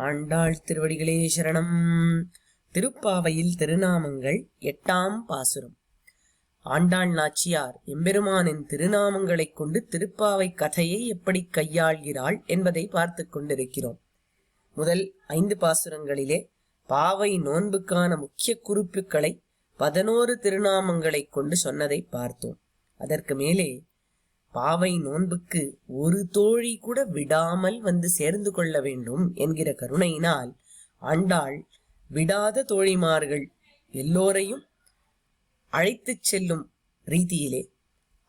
ஆண்டாள் திருவடிகளே சரணம். திருப்பாவையில் திருநாமங்கள் எட்டாம் பாசுரம். ஆண்டாள் நாச்சியார் எம்பெருமானின் திருநாமங்களைக் கொண்டு திருப்பாவை கதையை எப்படி கையாள்கிறாள் என்பதை பார்த்து கொண்டிருக்கிறோம். முதல் ஐந்து பாசுரங்களிலே பாவை நோன்புக்கான முக்கிய குறிப்புகளை பதினோரு திருநாமங்களைக் கொண்டு சொன்னதை பார்த்தோம். அதற்கு மேலே பாவை நோன்புக்கு ஒரு தோழி கூட விடாமல் வந்து சேர்ந்து கொள்ள வேண்டும் என்கிற கருணையினால் ஆண்டாள் விடாத தோழிமார்கள் எல்லோரையும் அழைத்துச் செல்லும் ரீதியிலே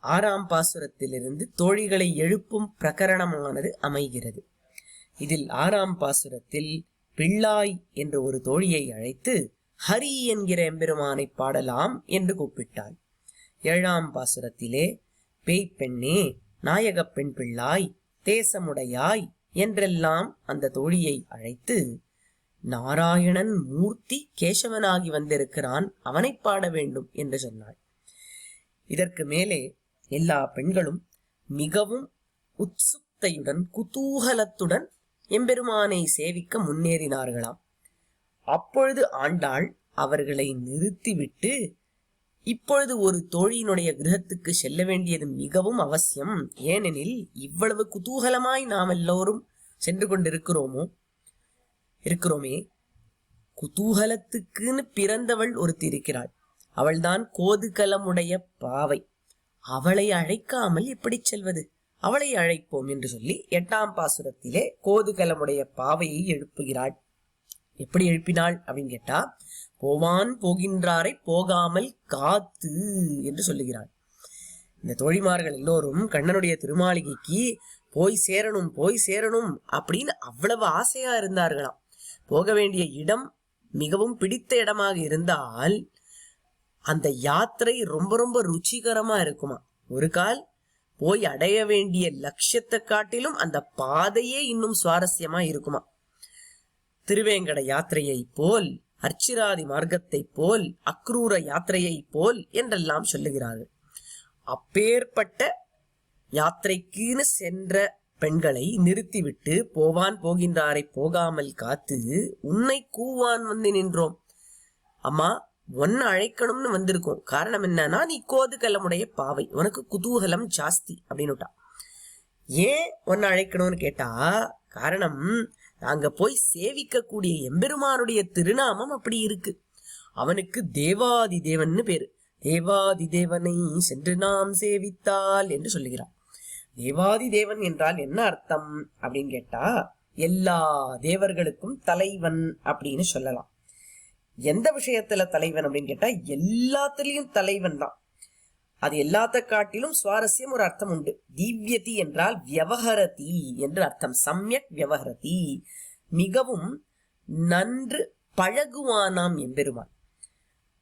ஆறாம் பாசுரத்திலிருந்து தோழிகளை எழுப்பும் பிரகரணமானது அமைகிறது. இதில் ஆறாம் பாசுரத்தில் பிள்ளாய் என்ற ஒரு தோழியை அழைத்து ஹரி என்கிற எம்பெருமானை பாடலாம் என்று கூப்பிட்டாள். ஏழாம் பாசுரத்திலே பேய் பெண்ணே நாயகப் பெண் பிள்ளாய் தேசமுடையாய் என்றெல்லாம் அந்த தோழியை அழைத்து நாராயணன் மூர்த்தி கேசவனாகி வந்திருக்கிறான் அவனைப் பாட வேண்டும் என்று சொன்னாள். இதற்கு மேலே எல்லா பெண்களும் மிகவும் உத்சுக்தையுடன் குதூகலத்துடன் எம்பெருமானை சேவிக்க முன்னேறினார்களாம். அப்பொழுது ஆண்டாள் அவர்களை நிறுத்திவிட்டு இப்பொழுது ஒரு தோழியினுடைய கிரகத்துக்கு செல்ல வேண்டியது மிகவும் அவசியம். ஏனெனில் இவ்வளவு குதூகலமாய் நாம் எல்லோரும் சென்று கொண்டிருக்கிறோமோ? இருக்கிறோமே. குதூகலத்துக்குன்னு பிறந்தவள் ஒருத்தி இருக்கிறாள். அவள்தான் கோதுகலமுடைய பாவை. அவளை அழைக்காமல் எப்படி செல்வது? அவளை அழைப்போம் என்று சொல்லி எட்டாம் பாசுரத்திலே கோதுகலமுடைய பாவையை எழுப்புகிறாள். எப்படி எழுப்பினாள் அப்படின்னு கேட்டா போவான் போகின்றாரை போகாமல் காத்து என்று சொல்லுகிறாள் இந்த தோழிமார்கள் எல்லோரும் கண்ணனுடைய திருமாளிகைக்கு போய் சேரணும் போய் சேரணும் அப்படின்னு அவ்வளவு ஆசையா இருந்தார்களாம். போக வேண்டிய இடம் மிகவும் பிடித்த இடமாக இருந்தால் அந்த யாத்திரை ரொம்ப ரொம்ப ருச்சிகரமா இருக்குமா? ஒரு கால் போய் அடைய வேண்டிய லட்சியத்தை காட்டிலும் அந்த பாதையே இன்னும் சுவாரஸ்யமா இருக்குமா? திருவேங்கட யாத்திரையை போல் அர்ச்சிராதி மார்க்கத்தை போல் அக்ரூர யாத்திரையை போல் என்றெல்லாம் சொல்லுகிறார்கள். அப்பேற்பட்ட யாத்திரைக்குன்னு சென்ற பெண்களை நிறுத்திவிட்டு போவான் போகின்றாரை போகாமல் காத்து உன்னை கூவான் வந்து நின்றோம். அம்மா உன்னை அழைக்கணும்னு வந்திருக்கோம். காரணம் என்னன்னா நீ கோதுகலமுடைய பாவை உனக்கு குதூகலம் ஜாஸ்தி அப்படின்னுட்டா ஏன் உன்னை அழைக்கணும்னு கேட்டா காரணம் அங்க போய் சேவிக்கக்கூடிய எம்பெருமானுடைய திருநாமம் அப்படி இருக்கு. அவனுக்கு தேவாதி தேவன்னு பேரு. தேவாதி தேவனை சென்று நாம் சேவித்தால் என்று சொல்லுகிறான். தேவாதி தேவன் என்றால் என்ன அர்த்தம் அப்படின்னு கேட்டா எல்லா தேவர்களுக்கும் தலைவன் அப்படின்னு சொல்லலாம். எந்த விஷயத்துல தலைவன் அப்படின்னு கேட்டா எல்லாத்துலயும் தலைவன் தான். அது எல்லாத்த காட்டிலும் சுவாரஸ்யம் ஒரு அர்த்தம் உண்டு. திவ்யதி என்றால் வியவஹரதி என்று அர்த்தம். சமயக் வியவஹரதி. மிகவும் நன்று பழகுவானாம் எம்பெருமான்.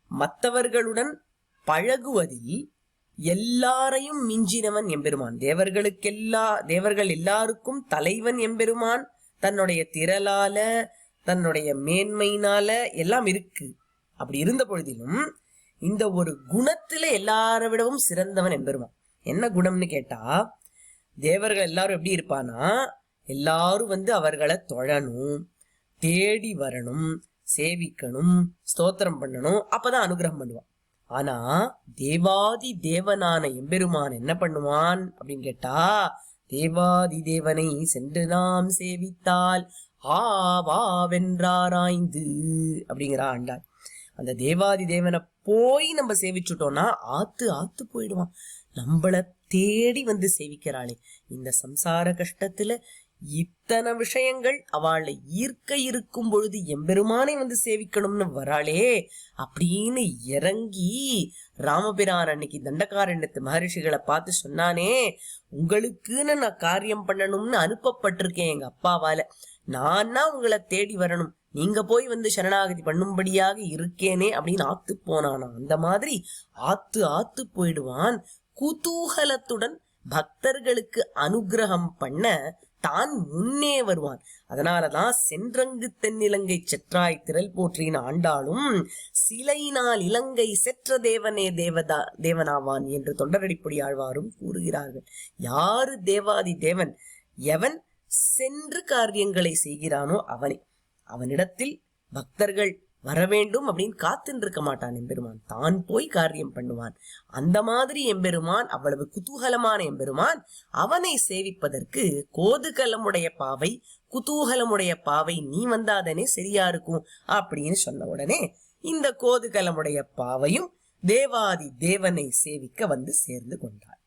மற்றவர்களுடன் பழகுவதில் எல்லாரையும் மிஞ்சினவன் எம்பெருமான். தேவர்களுக்கெல்லா தேவர்கள் எல்லாருக்கும் தலைவன் எம்பெருமான். தன்னுடைய திரளால தன்னுடைய மேன்மையினால எல்லாம் இருக்கு. அப்படி இருந்த பொழுதிலும் இந்த ஒரு குணத்துல எல்லாரை விடவும் சிறந்தவன் எம்பெருமான் என்ன குணம்னு கேட்டா தேவர்கள் எல்லாரும் எப்படி இருப்பானா எல்லாரும் வந்து அவர்களை தொழணும் தேடி வரணும் சேவிக்கணும் ஸ்தோத்திரம் பண்ணணும் அப்பதான் அனுகிரகம் பண்ணுவான். ஆனா தேவாதி தேவனான எம்பெருமான் என்ன பண்ணுவான் அப்படின்னு கேட்டா தேவாதி தேவனை சென்று நாம் சேவித்தால் ஆவாவென்றாராய்ந்து அப்படிங்கிறா ஆண்டாள். அந்த தேவாதி தேவனை போய் நம்ம சேவிச்சுட்டோம்னா ஆத்து ஆத்து போயிடுவான். நம்மள தேடி வந்து சேவிக்கிறாளே. இந்த சம்சார கஷ்டத்துல இத்தனை விஷயங்கள் அவளை ஈர்க்க இருக்கும் பொழுது எம்பெருமானை வந்து சேவிக்கணும்னு வராளே அப்படின்னு இறங்கி ராமபிரான் அன்னைக்கு தண்டகாரண்யத்து மகரிஷிகளை பார்த்து சொன்னானே உங்களுக்குன்னு நான் காரியம் பண்ணணும்னு அனுப்பப்பட்டிருக்கேன் எங்க அப்பாவால. நான்னா உங்களை தேடி வரணும். நீங்க போய் வந்து சரணாகதி பண்ணும்படியாக இருக்கேனே அப்படின்னு ஆத்து போனானா? அந்த மாதிரி ஆத்து ஆத்து போயிடுவான். குதூகலத்துடன் பக்தர்களுக்கு அனுகிரகம் பண்ண தான் முன்னே வருவான். அதனாலதான் சென்றங்கு தென்னிலங்கை செற்றாய் திரள் போற்றின ஆண்டாலும் சிலையினால் இலங்கை செற்ற தேவனே தேவதா தேவனாவான் என்று தொண்டரடிப்பொடி ஆழ்வாரும் கூறுகிறார்கள். யாரு தேவாதி தேவன்? எவன்? சென்று காரியங்களை செய்கிறானோ அவனே. அவனிடத்தில் பக்தர்கள் வர வேண்டும் அப்படின்னு காத்துன்னு இருக்க மாட்டான் எம்பெருமான். தான் போய் காரியம் பண்ணுவான். அந்த மாதிரி எம்பெருமான் அவ்வளவு குதூகலமான எம்பெருமான் அவனை சேவிப்பதற்கு கோதுகலமுடைய பாவை குதூகலமுடைய பாவை நீ வந்தாதனே சரியா இருக்கும் அப்படின்னு சொன்ன உடனே இந்த கோதுகலமுடைய பாவையும் தேவாதி தேவனை சேவிக்க வந்து சேர்ந்து கொண்டாள்.